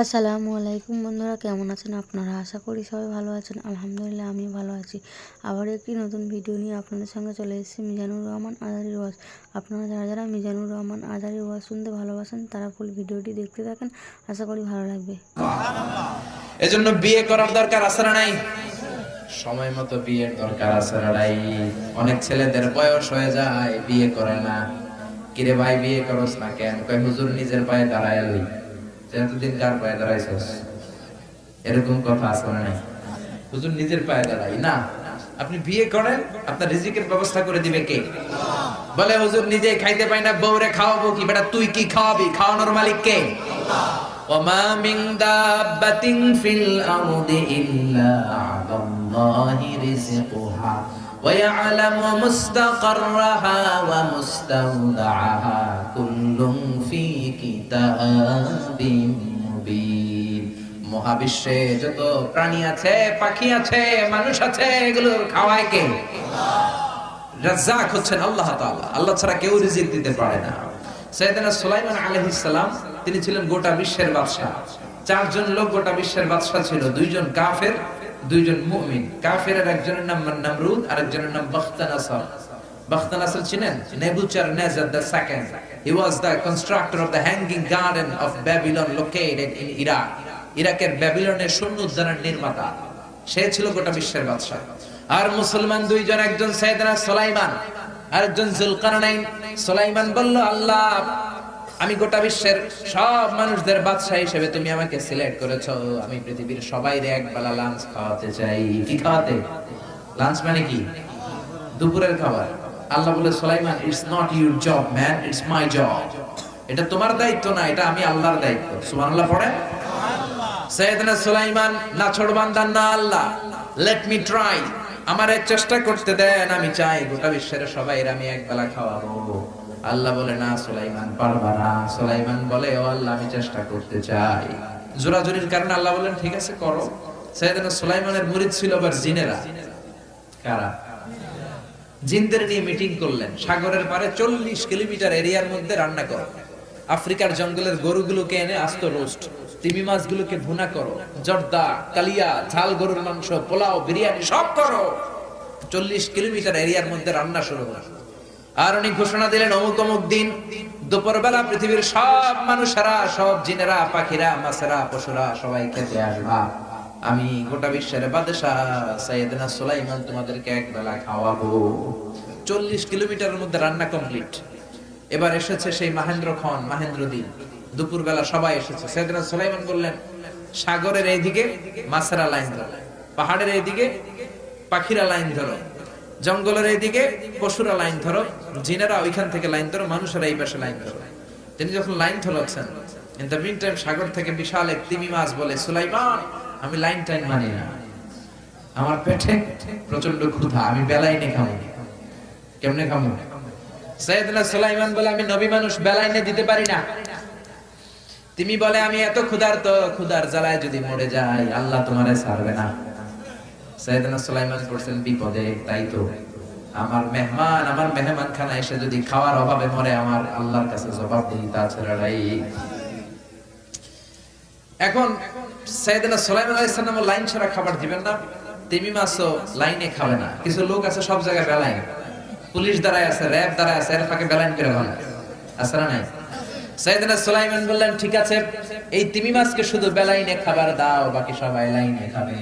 আসসালামু আলাইকুম বন্ধুরা, কেমন আছেন আপনারা? আশা করি সবাই ভালো আছেন। আলহামদুলিল্লাহ আমি ভালো আছি। আবার একটি নতুন ভিডিও নিয়ে আপনাদের সঙ্গে চলে এসেছি, মিজানুর রহমান আজারি ওয়াজ। আপনারা যারা যারা মিজানুর রহমান আজারি ওয়াজ শুনতে ভালোবাসেন, তারা ফুল ভিডিওটি দেখতে থাকেন। আশা করি ভালো লাগবে। এজন্য বিয়ে করার দরকার আছে না নাই? সময় মতো বিয়ের দরকার আছে না নাই? অনেক ছেলেদের বয়স হয়ে যায়, বিয়ে করে না। কিরে ভাই, বিয়ে করস না কেন? কয়, হুজুর নিজের পায়ে দাঁড়ায় আলি এতদিন কার পায়ে দাঁড়াইছস এরকম কথা আছে না নাই হুজুর নিজের পায়ে দাঁড়াই না আপনি বিয়ে করেন আপনার রিজিকের ব্যবস্থা করে দিবে কে বলে হুজুর নিজে খাইতে পাই না বউরে খাওয়াবো কি বেটা তুই কি খাওয়াবি খাওয়ানোর মালিক কে وما من دابة في الأرض إلا على الله رزقها ويعلم مستقرها ومستودعها كل في كتاب مبين মহাবিশ্বে যত প্রাণী আছে পাখি আছে মানুষ আছে এগুলোর খাওয়ায় কে রাজ্জাক হচ্ছেন আল্লাহ তাআলা আল্লাহ ছাড়া কেউ রিজিক দিতে পারে না সৈয়দনা সুলাইমান আলাইহিস সালাম তিনি ছিলেন গোটা বিশ্বের বাদশা চারজন লোক গোটা বিশ্বের বাদশা ছিল দুইজন কাফের দুইজন মুমিন। কাফেরের একজনের নাম নামরুদ আর একজনের নাম বখতানাসর। বখতানাসর চিনেন? Nebuchadnezzar the second he was the constructor of the hanging garden of Babylon located in Iraq ইরাকের ব্যাবিলনের সৈন্য উদ্যানের নির্মাতা। সে ছিল গোটা বিশ্বের বাদশা আর মুসলমান দুইজন, একজন সৈয়দনা সুলাইমান আর একজন জুলকারনাইন। সুলাইমান বলল, আল্লাহ আমি গোটা বিশ্বের সব মানুষদের বাদশা হিসেবে তুমি আমাকে সিলেক্ট করেছ। আমি পৃথিবীর সবাই এক বেলা লাঞ্চ খাওয়াতে চাই। কি খাওয়াতে? লাঞ্চ মানে কি? দুপুরের খাবার। আল্লাহ বলে, Sulaiman it's not your job man it's my job এটা তোমার দায়িত্ব না, এটা আমি আল্লাহর দায়িত্ব। সুবহানাল্লাহ পড়ে সৈয়দনা সুলাইমান না ছোড়বান্দান না আল্লাহ। লেট মি ট্রাই আমার চেষ্টা করতে দেন, আমি চাই গোটা বিশ্বের সবাই আমি এক বেলা খাওয়াবো। আল্লাহ বলে, না, সুলাইমান, পারবা না। সুলাইমান বলে, ও আল্লাহ, আমি চেষ্টা করতে চাই। জোরাজুরির কারণে আল্লাহ বলেন ঠিক আছে, করো। সৈয়দনা সুলাইমানের মুরিদ ছিল আবার জিনেরা। কারা? জিনদের নিয়ে মিটিং করলেন। সাগরের পারে চল্লিশ কিলোমিটার এরিয়ার মধ্যে রান্না করো। আফ্রিকার জঙ্গলের গরুগুলোকে এনে আস্ত রোস্ট। তিমি মাছগুলোকে ভুনা করো। জর্দা, কালিয়া, ঝাল গরুর মাংস, পোলাও, বিরিয়ানি সব করো। চল্লিশ কিলোমিটার এরিয়ার মধ্যে রান্না শুরু হলো আর উনি ঘোষণা দিলেন, অমুক অমুক দিন, দুপুরবেলা পৃথিবীর সব মানুষেরা, সব জিনেরা, পাখিরা, মাছেরা, পশুরা সবাই খেতে আসবা। আমি গোটা বিশ্বের বাদশাহ সাইয়েদনা সুলাইমান তোমাদেরকে এক বেলা খাওয়াবো। চল্লিশ কিলোমিটারের মধ্যে রান্না কমপ্লিট। এবার এসেছে সেই মাহেন্দ্র খন, মাহেন্দ্র দিন দুপুরবেলা সবাই এসেছে। সাইয়েদনা সুলাইমান বললেন, সাগরের এইদিকে মাছেরা লাইন ধরো, পাহাড়ের এইদিকে পাখিরা লাইন ধরো। জঙ্গলের এইদিকে পশুরা লাইন ধরো, জিনেরা ওইখান থেকে লাইন ধরো, মানুষেরা এই পাশে লাইন ধরো। তিনি যখন লাইন টাইম সাগর থেকে বিশাল এক তিমি মাছ বলে, সুলাইমান, আমি লাইন টাইম মানি না। আমার পেটে প্রচণ্ড ক্ষুধা, আমি বেলাইনে খাব। কেমনে খাব? সৈয়দনা সুলাইমান বলে, আমি নবী মানুষ, বেলাইনে দিতে পারি না। তুমি বলে, আমি এত ক্ষুধার্ত, ক্ষুধার জ্বালায় যদি মরে যাই, আল্লাহ তোমারে ছাড়বে না। সৈয়দনা সুলাইমান পড়ছেন বিপদে, তাই তো? আমার মেহমান আমার মেহমান খানা এসে যদি খাওয়ার অভাবে মরে, আমার আল্লাহর কাছে জবাব দিই তাছাড়া এখন সৈয়দনা সুলাইমান আলাইহিস সালাম লাইন ছাড়া খাবার দিবেন না। তিমি মাছও লাইনে খাবে না। কিছু লোক আছে, সব জায়গায় বেলাইন। পুলিশ দাঁড়ায় আছে, র্যাব দাঁড়ায় আছে, এর ফাঁকে বেলাইন করে ভালো আছে না নাই? সৈয়দনা সুলাইমান বললেন, ঠিক আছে, এই তিমি মাছকে শুধু বেলাইনে খাবার দাও, বাকি সবাই লাইনে খাবে।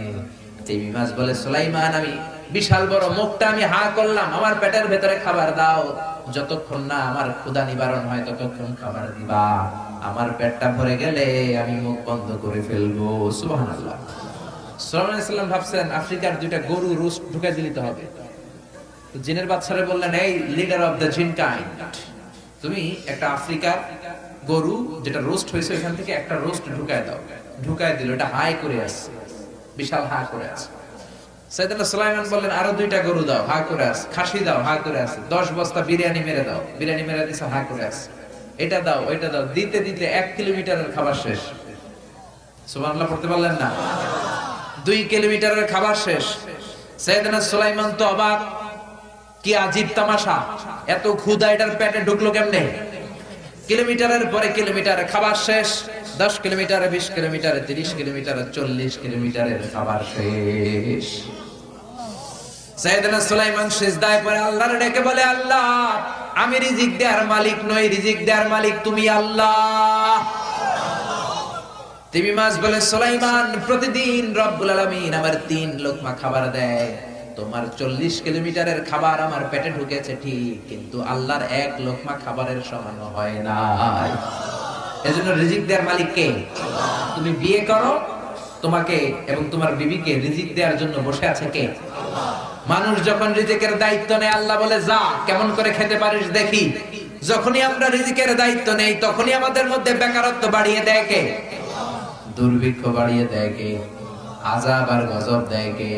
তিমি মাছ বলে, সুলাইমান, আমি বিশাল বড় মুখটা আমি হা করলাম। আমার পেটের ভেতরে খাবার দাও। যতক্ষণ না আমার ক্ষুধা নিবারণ হয়, ততক্ষণ খাবার দিবা। আমার পেটটা ভরে গেলে আমি মুখ বন্ধ করে ফেলব। সুবহানাল্লাহ। সুলাইমান ভাবছেন, আফ্রিকার দুইটা গরু রোস্ট ঢুকাই দিতে হবে। জিনের বাচ্চারা বললেন, এই leader of the jinn kind তুমি একটা আফ্রিকার গরু যেটা রোস্ট হয়েছে ওইখান থেকে একটা রোস্ট ঢুকায় দাও। ঢুকায় দিল, এটা হাই করে আসছে। বিশাল হা করে আছে। সুলাইমান আরও দুইটা গরু দাও করে খাসি দাও করে দশ বস্তা বিরিয়ানি মেরে দাও, বিরিয়ানি এটা দাও, ওইটা দাও। দিতে দিতে এক কিলোমিটারের খাবার শেষ। পারলেন না? দুই কিলোমিটারের খাবার শেষ। তো অবাক, কি আজীব তামাশা। এত ক্ষুদা এটার পেটে ঢুকলো কেমনে? কিলোমিটারের পরে কিলোমিটার খাবার শেষ, দশ কিলোমিটার, বিশ কিলোমিটার, তিরিশ কিলোমিটার, চল্লিশ কিলোমিটারের খাবার শেষ। প্রতিদিন রব্বুল আলামিন আমার তিন লোকমা খাবার দেয়। তোমার চল্লিশ কিলোমিটারের খাবার আমার পেটে ঢুকেছে, ঠিক, কিন্তু আল্লাহর এক লোকমা খাবারের সমান হয় না। এজন্য রিজিক দেওয়ার মালিক কে? তুমি বিয়ে করো, তোমাকে এবং তোমার বিবিকে রিজিক দেওয়ার জন্য বসে আছে কে? মানুষ যখন রিজিকের দায়িত্ব নেয়, আল্লাহ বলে, যা, কেমন করে খেতে পারিস দেখি। যখনই আমরা রিজিকের দায়িত্ব নেই, তখনই আমাদের মধ্যে বেকারত্ব বাড়িয়ে দেয় কে? দুর্ভিক্ষ বাড়িয়ে দেয় কে? আজাব আর গজব দেয় কে?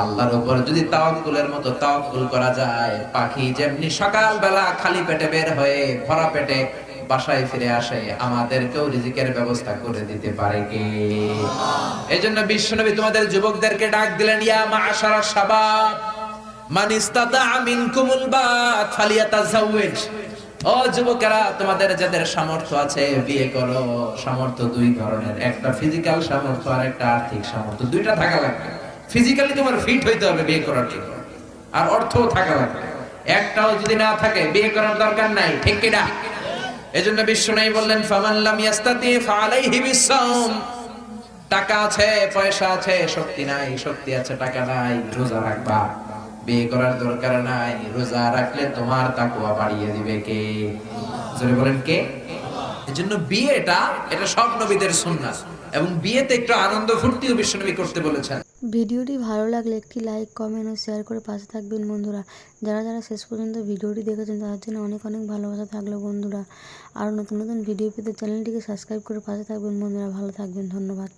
আল্লাহর উপর যদি তাওয়াক্কুলের মতো তাওয়াক্কুল করা যায়, পাখি যেমনি সকাল বেলা খালি পেটে বের হয়ে ভরা পেটে বাসায় ফিরে আসে, আমাদেরকেও রিজিকের ব্যবস্থা করে দিতে পারে কে? এই বিশ্বনবী তোমাদের যুবকদেরকে ডাক দিলেন, ইয়া মাআশারা শাবাব, মান ইস্তাতা মিনকুমুল বাত, ফালিয়াতাজাওয়াজ। ও যুবকেরা, তোমাদের যাদের সামর্থ্য আছে, বিয়ে করো। সামর্থ্য দুই ধরনের। একটা ফিজিক্যাল সামর্থ্য, আর একটা আর্থিক সামর্থ্য। দুইটা থাকা লাগবে। ফিজিক্যালি তোমার ফিট হইতে হবে বিয়ে করার জন্য। আর অর্থও থাকা লাগবে। একটাও যদি না থাকে, বিয়ে করার দরকার নাই। ঠিক কিনা? এজন্য বিশ্ব নাই বললেন, ফামান লাম ইয়াস্তাতি ফালাইহি বিসাম টাকা আছে, পয়সা আছে, শক্তি নাই, শক্তি আছে, টাকা নাই, রোজা রাখবা। বিয়ে করার দরকার নাই, রোজা রাখলে তোমার তাকুয়া বাড়িয়ে দিবে কে? বলেন কে? এজন্য বিয়েটা এটা সব নবীদের সুন্নাত। এবং বিয়েতে একটু আনন্দ ফুর্তিও বিশ্বনবী করতে বলেছেন। ভিডিওটি ভালো লাগলে একটি লাইক, কমেন্ট ও শেয়ার করে পাশে থাকবেন বন্ধুরা। যারা যারা শেষ পর্যন্ত ভিডিওটি দেখেছেন, তাদের জন্য অনেক অনেক ভালোবাসা থাকল বন্ধুরা। আর নতুন নতুন ভিডিও পেতে চ্যানেলটিকে সাবস্ক্রাইব করে পাশে থাকবেন বন্ধুরা। ভালো থাকবেন, ধন্যবাদ।